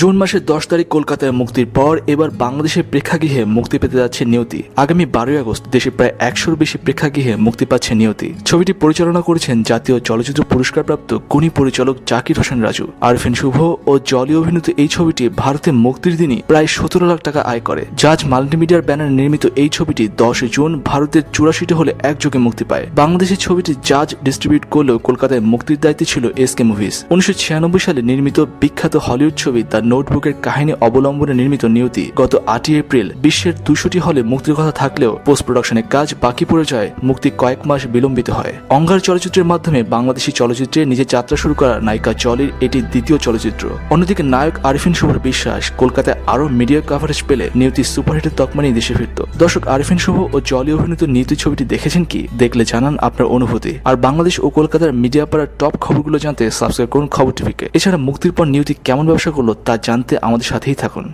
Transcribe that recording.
June মাসের দশ তারিখ কলকাতায় মুক্তির পর এবার বাংলাদেশের প্রেক্ষাগৃহে মুক্তি পেতে যাচ্ছে নিয়তি। আগামী বারোই আগস্ট দেশে প্রায় একশোর বেশি প্রেক্ষাগৃহে মুক্তি পাচ্ছে নিয়তি। ছবিটি পরিচালনা করেছেন জাতীয় চলচ্চিত্র পুরস্কারপ্রাপ্ত গুণী পরিচালক জাকির হোসেন রাজু। আরফিন শুভ ও জলি অভিনীত এই ছবিটি ভারতে মুক্তির দিনই প্রায় সতেরো লাখ টাকা আয় করে। জাজ মাল্টিমিডিয়ার ব্যানার নির্মিত এই ছবিটি দশ জুন ভারতের চুরাশিটি হলে একযোগে মুক্তি পায়। বাংলাদেশের ছবিটি জাজ ডিস্ট্রিবিউট করলেও কলকাতায় মুক্তির দায়িত্বে ছিল এস কে মুভিজ। উনিশশো সালে নির্মিত বিখ্যাত হলিউড ছবি দ্য নোটবুকের কাহিনী অবলম্বনে নির্মিত নিয়তি। গত আটই এপ্রিল বিশ্বের দুশোটি হলে মুক্তির কথা থাকলেও পোস্ট প্রোডাকশনের কাজ বাকি পড়ে যায়, মুক্তি কয়েক মাস বিলম্বিত হয়। অঙ্গার চলচ্চিত্রের মাধ্যমে বাংলাদেশি চলচ্চিত্রে নিজের যাত্রা শুরু করা নায়িকা জলির এটি দ্বিতীয় চলচ্চিত্র। অন্যদিকে নায়ক আরিফিন শুভর বিশ্বাস কলকাতায় আরও মিডিয়া কভারেজ পেলে নিয়তি সুপারহিটের তকমা নিয়ে দেশে ফিরত। দর্শক আরিফিন শুভ ও জলি অভিনীত নিয়তি ছবিটি দেখেছেন কি? দেখলে জানান আপনার অনুভূতি। আর বাংলাদেশ ও কলকাতার মিডিয়া পাড়ার টপ খবরগুলো জানতে সাবস্ক্রাইব করুন খবর টিভিকে। এছাড়া মুক্তির পর নিয়তি কেমন ব্যবসা করল তা জানতে আমাদের সাথেই থাকুন।